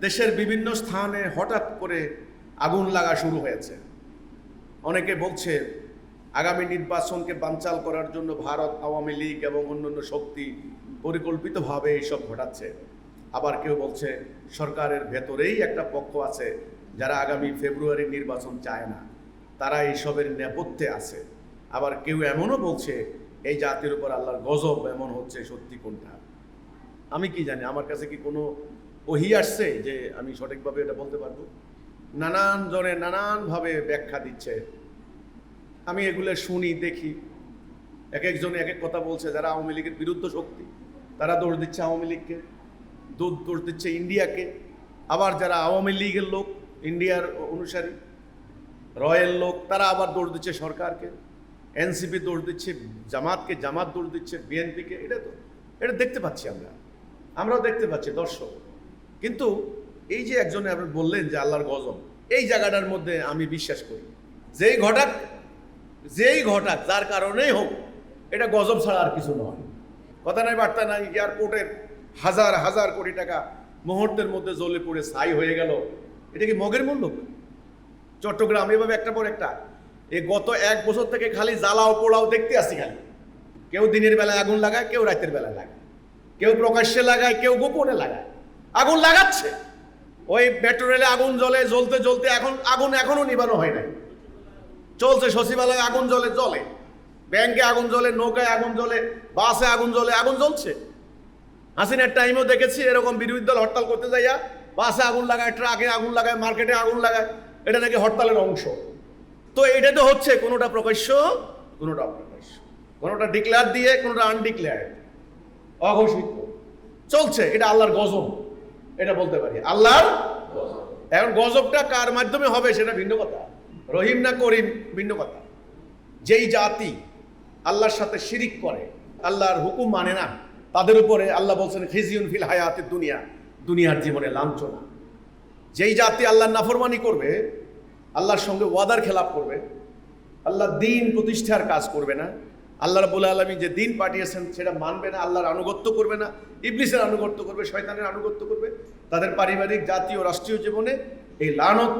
দেশের বিভিন্ন স্থানে হঠাৎ করে আগুন লাগা শুরু হয়েছে। অনেকে বলছে, আগামী নির্বাচনকে বানচাল করার জন্য ভারত, আওয়ামী লীগ এবং অন্যান্য শক্তি পরিকল্পিতভাবে এইসব ঘটাচ্ছে। আবার কেউ বলছে, সরকারের ভেতরেই একটা পক্ষ আছে যারা আগামী ফেব্রুয়ারি নির্বাচন চায় না। তারা এইসবের নেপথ্যে আছে। আবার কেউ এমনও বলছে, এই জাতির উপর আল্লাহর গজব এমন হচ্ছে সত্যি কোনটা? আমি কি জানি, আমার কাছে কি কোনো ওহি আসছে যে আমি সঠিকভাবে এটা বলতে পারব। নানান জনে নানানভাবে ব্যাখ্যা দিচ্ছে। আমি এগুলো শুনি, দেখি। এক একজনে এক এক কথা বলছে, যারা আওয়ামী লীগের বিরুদ্ধ শক্তি, তারা দোষ দিচ্ছে আওয়ামী লীগকে, দোষ দিচ্ছে ইন্ডিয়াকে। আবার যারা আওয়ামী লীগের লোক, ইন্ডিয়ার অনুসারী রয়্যাল লোক, তারা আবার দোষ দিচ্ছে সরকারকে। এনসিপি দোষ দিচ্ছে, জামাতকে জামাত দোষ দিচ্ছে, বিএনপিকে, এটা তো, এটা দেখতে পাচ্ছি আমরা। আমরাও দেখতে পাচ্ছি, দর্শক। কিন্তু এই যে একজনে আপনি বললেন যে আল্লাহর গজব, এই জায়গাটার মধ্যে আমি বিশ্বাস করি। যেই ঘটাক যেই ঘটাক, যার কারণেই হোক, এটা গজব ছাড়া আর কিছু নয়। কথা নাই, বার্তা নাই, এয়ারপোর্টের হাজার হাজার কোটি টাকা মুহূর্তের মধ্যে জ্বলে পড়ে ছাই হয়ে গেল। এটা কি মগের মূল্য? চট্টগ্রাম, এভাবে একটা পর একটা। এ গত এক বছর থেকে খালি জ্বালাও পোড়াও দেখতে আসি খালি। কেউ দিনের বেলায় আগুন লাগায়, কেউ রাতের বেলায় লাগায়। কেউ প্রকাশ্যে লাগায়, কেউ গোপনে লাগায়। আগুন লাগাচ্ছে। ওই মেট্রো রেলে আগুন জ্বলে, জ্বলতে জ্বলতে এখন আগুন এখনও নিবানো হয় নাই। চলছে সচিবালয়ে, আগুন জ্বলে জ্বলে। ব্যাংকে আগুন জ্বলে, নৌকায় আগুন জ্বলে, বাসে আগুন জ্বলে, আগুন জ্বলছে। হাসিনার টাইমও দেখেছি, এরকম বিরোধী দল হরতাল করতে যাইয়া বাসে আগুন লাগায় ট্রাকে আগুন লাগায় মার্কেটে আগুন লাগায়, এটা নাকি হরতালের অংশ। তো এটা তো হচ্ছে, কোনোটা প্রকাশ্য, কোনোটা অপ্রকাশ্য। কোনোটা ডিক্লেয়ার দিয়ে, কোনোটা আনডিক্লেয়ার অঘোষিত। চলছে, এটা আল্লাহর গজব। এটা বলতে পারি। আল্লাহর এখন গজবটা কার মাধ্যমে হবে সেটা ভিন্ন কথা। রহিম না করিম, ভিন্ন কথা। যেই জাতি আল্লাহর সাথে শিরিক করে, আল্লাহর হুকুম মানে না, তাদের উপরে আল্লাহ বলছেন, খিজিউন ফিল হায়াতের দুনিয়া দুনিয়ার জীবনে লাঞ্ছনা। যেই জাতি আল্লাহর নাফরমানি করবে, আল্লাহর সঙ্গে ওয়াদার খেলাপ করবে, আল্লাহ দিন প্রতিষ্ঠার কাজ করবে না আল্লাহ রাবুল আলমী যে দিন পাঠিয়েছেন সেটা মানবে না, আল্লাহর আনুগত্য করবে না, ইবলিসের আনুগত্য করবে, শয়তানের আনুগত্য করবে। তাদের পারিবারিক, জাতীয়, রাষ্ট্রীয় জীবনে এই লানত,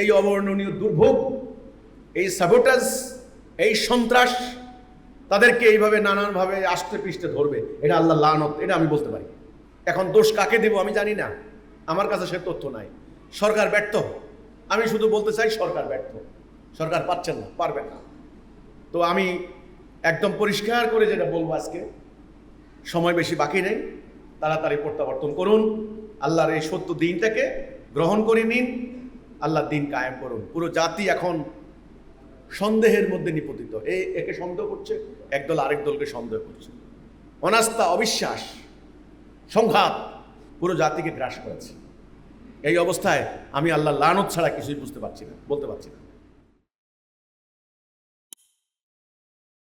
এই অবর্ণনীয় দুর্ভোগ, এই সাবোটাজ এই সন্ত্রাস তাদেরকে এইভাবে নানানভাবে আষ্টে পৃষ্ঠে ধরবে। এটা আল্লাহ লানত, এটা আমি বলতে পারি। এখন দোষ কাকে দেব আমি জানি না। আমার কাছে সে তথ্য নাই। সরকার ব্যর্থ। আমি শুধু বলতে চাই সরকার ব্যর্থ। সরকার পাচ্ছেন না পারবে না। তো আমি একদম পরিষ্কার করে যেটা বলব আজকে, সময় বেশি বাকি নেই, তাড়াতাড়ি প্রত্যাবর্তন করুন, আল্লাহর এই সত্য দিনটাকে গ্রহণ করে নিন, আল্লাহর দিন কায়েম করুন। পুরো জাতি এখন সন্দেহের মধ্যে নিপতিত। এই একে সন্দেহ করছে, একদল আরেক দলকে সন্দেহ করছে। অনাস্থা, অবিশ্বাস, সংঘাত পুরো জাতিকে গ্রাস করেছে। এই অবস্থায় আমি আল্লাহ লানত ছাড়া কিছুই বুঝতে পারছি না, বলতে পারছি না।